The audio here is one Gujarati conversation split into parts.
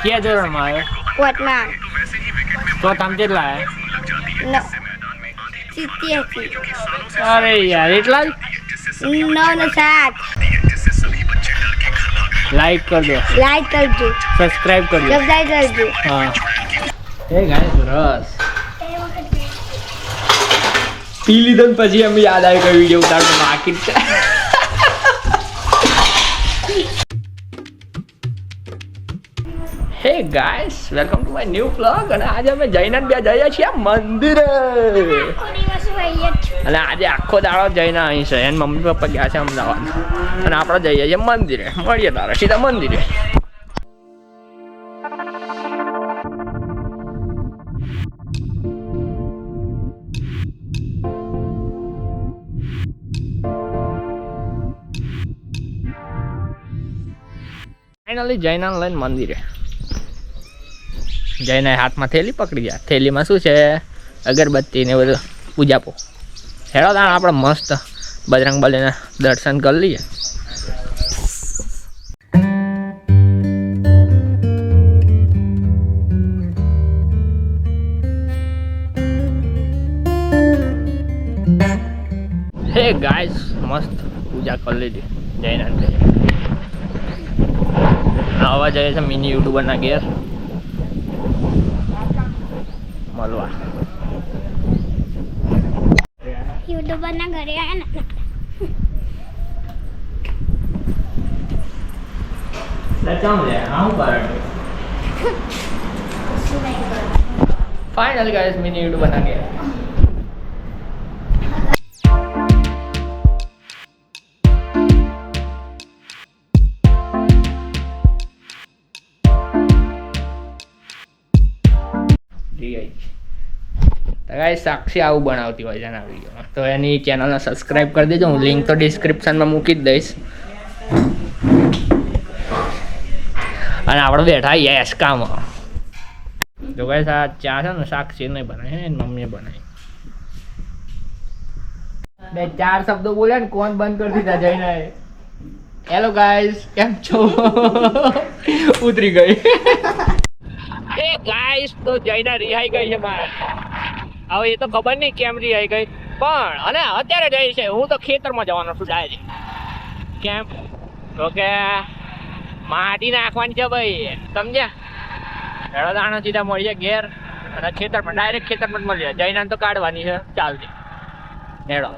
ક્યાં ધોરણમાં આવ્યો વટમાં તો તમે કેટલા ન સિત્યાસી અરે યાર એટલા જ નવ ને સાત લાઈક કરજો લાઈક કરજો સબસ્ક્રાઇબ કરજો સબસ્ક્રાઈબ કરજો હા એ ગાય રસ પી લીધો ને પછી અમે યાદ આવી કે વીડિયો ઉતારવાનો બાકી જ છે hey guys welcome to my new vlog અને આજે અમે જઈને બે જઈએ છીએ મંદિરે અને આજે આખો દાડો જઈને અહીં છે એને મમ્મી પપ્પા ગયા છે અમદાવાદ અને આપણે જઈએ છીએ મંદિરે મળીએ તારે સીધા મંદિરે ફાઇનલી જૈના લઈને મંદિરે જઈને હાથમાં થેલી પકડી ગયા થેલીમાં શું છે? અગરબત્તી ને બધું. પૂજાપો હેડો તાણ, આપણે મસ્ત બજરંગ બલીના દર્શન કરી લઈએ. હે ગાય મસ્ત પૂજા કરી લીધી. જૈના આવા જઈએ છે, મિની યુટ્યુબરના ઘેર. મળવા. યુટ્યુબરના ઘરે આવ્યા गाइस ફાઇનલ ગાઈસ મિની યુટ્યુબરના ગાઈસ સાક્ષી આવું બનાવતી હોય છે વિડીયોમાં. તો એની ચેનલને સબસ્ક્રાઇબ કરી દેજો. હું લિંક તો ડિસ્ક્રિપ્શનમાં મૂકી જ દઈશ. અને આપણે બેઠા યસ કામાં જો ગાઈસ આ ચા છે ને, સાક્ષી નહીં બનાવી છે એની મમ્મીએ બનાવી. બે ચાર શબ્દો બોલ્યા ને, કોણ બંધ કરી દીધા જઈને. હેલો ગાઈઝ કેમ છો? ઉતરી ગઈ. એ ગાઈસ તો જઈને રિહાઈ ગઈ છે મારે. હવે એ તો ખબર નહીં કેમ રિહાઈ ગઈ. પણ અને અત્યારે જઈ છે, હું તો ખેતરમાં જવાનો છું ડાયરેક્ટ કેમ? તો માટી નાખવાની છે ભાઈ. સમજ્યા? હેડો દાણા સીધા જાય ઘેર અને ખેતરમાં ડાયરેક્ટ ખેતરમાં જ મળીએ જઈને તો કાઢવાની છે ચાલતી હેડો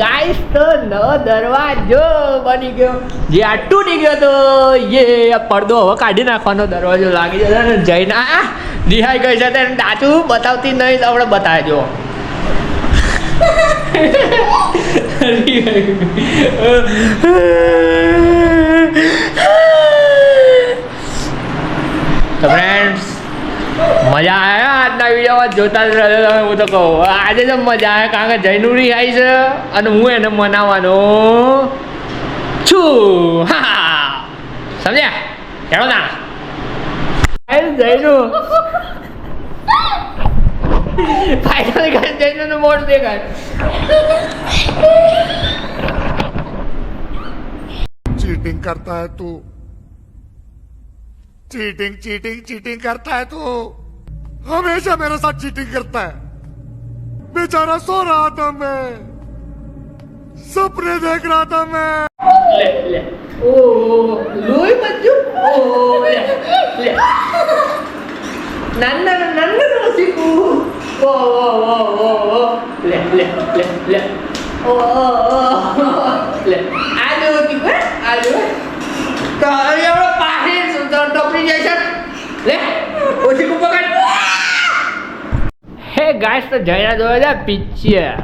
ગાઈસ તો નવો દરવાજો બની ગયો. જે આટું નીકળ્યો તો યે પડદો હવે કાઢી નાખવાનો દરવાજો લાગી જશે ને જઈને. આ રિહાઈ ગઈ છે તેને દાચું બતાવતી નહીં, તો આપણે બતાવજો. તો ફ્રેન્ડ્સ મજા આવ્યા આજના વિડીયોમાં? જોતા જ હું તો કહું. આજે તો મજા આવે કારણ કે જૈનુરી આવી છે અને હું એને મનાવવાનો છું. સમજ્યા? કેળો ના. જયનુ. ફાઇનલ ગાય જયનુનું દેખાય. ચીટિંગ કરતા તું. चीटिंग चीटिंग चीटिंग करता है तू। हमेशा मेरे साथ चीटिंग करता है। बेचारा सो रहा था मैं। सपने देख रहा था मैं। ले ले ओ लोई मज्जू ओ ले ले। नन्न नन्न रोसिकू ओ ओ ओ ओ ले ले ले ले। ओ ले। की ગાઈસ તો જયા જોયો છે પિક્ચર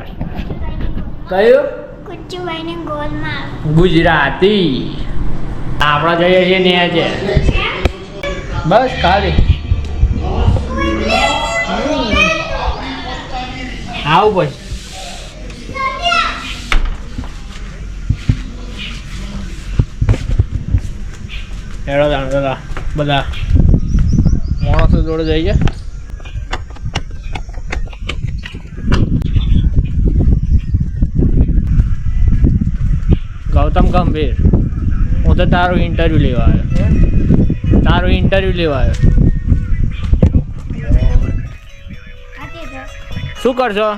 કયું? ગુજરાતી. આપણા જઈએ છીએ ને આજે બસ ખાલી. આવું પછી. હેડો દાંડો બધા માણસો જોડે જઈએ. ગૌતમ ગંભીર. હું તો તારું ઇન્ટરવ્યુ લેવા આવ્યો. તારું ઇન્ટરવ્યુ લેવા આવ્યો. શું કરશો?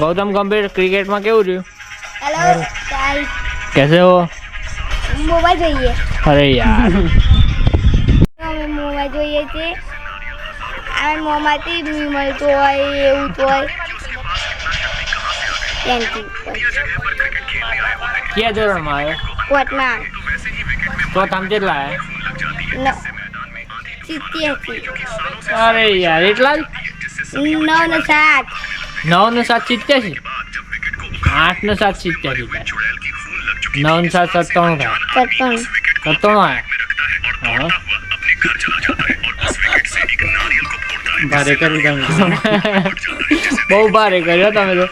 ગૌતમ ગંભીર ક્રિકેટમાં કેવું રહ્યું? હેલો કેસે હો? મોબાઈલ જોઈએ. અરે યાર. અમે મોબાઈલ જોઈએ છે આ મોમાંથી મળતું હોય એવું તો હોય. ત્યાંથી ક્યાં ધોરણમાં આવ્યો કોટમાં તો તમ કેટલા આવ્યા ન સિત્યાસી અરે યાર એટલા જ નવ ને સાત નવ ને સાત સિત્યાસી આઠ ને સાત સિત્યાસી નવ ને સાત સત્તાણું થાય સત્તાણું સત્તાણું આવે હા ભારે કરી તમે બહુ ભારે કર્યો તમે તો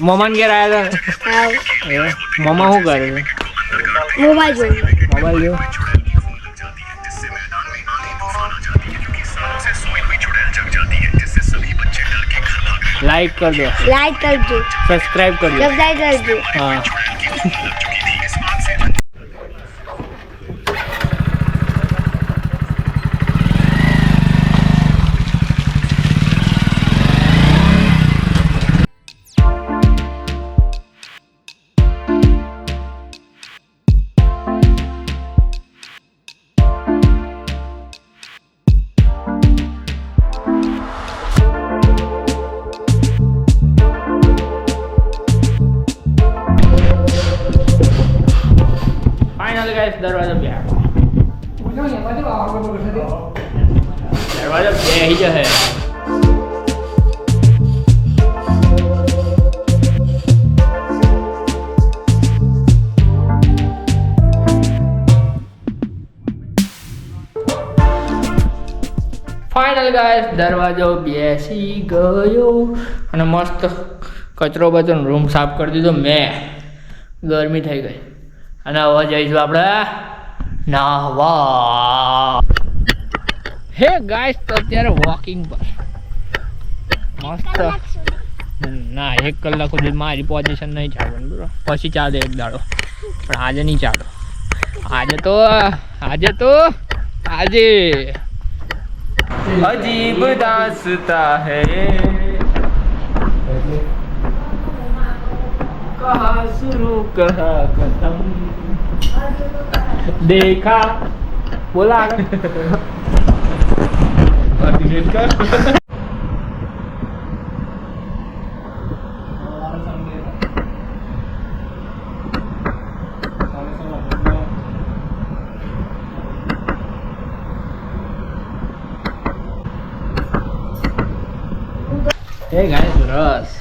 મમાન ઘેર આવ્યા હતા મમા શું કરે છે? મોબાઈલ જોયું મોબાઈલ જોયું લાઈક કરજો. લાઈક કરજો. સબસ્ક્રાઇબ કરજો. સબસ્ક્રાઈબ કરજો. હા. દરવાજો બે જશે ફાઇનલ ગાઈસ દરવાજો બેસી ગયો અને મસ્ત કચરો બચરો રૂમ સાફ કરી દીધો મેં. ગરમી થઈ ગઈ. અને હવે જઈશું આપણે નાહવા. હે ગાઈસ તો અત્યારે વોકિંગ પર મસ્ત ના એક કલાક સુધી મારી પોઝિશન નહીં ચાલવાનું બરો પછી ચાલે એક દાડો પણ આજે નહીં ચાલો આજે તો આજે તો આજે અજીબ દાસતા હે કહા શુरू કહા ખતમ દેખા બોલા ડિલીટ કર એ ગાય રસ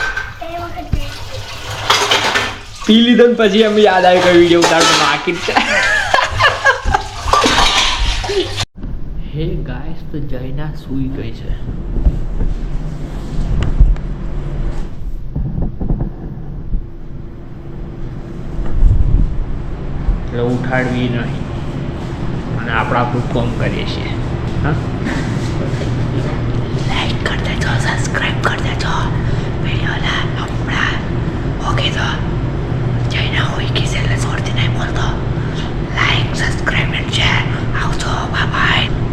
પી લીધો પછી અમે યાદ આવી ગયું વીડિયો ઉતારતો બાકી હે ગાઈસ તો જયના સૂઈ ગઈ છે. એટલે ઉઠાડવી નહીં. અને આપણે આપણું કોમ કરીએ છીએ. હા? લાઈક કરી દેજો સબસ્ક્રાઈબ કરી દેજો વિડીયોલા હમણાં. ઓકે તો. જઈને હોય કે એટલે છોડતી નહીં બોલતો. લાઈક સબસ્ક્રાઈબ એન્ડ શેર આવજો. Bye bye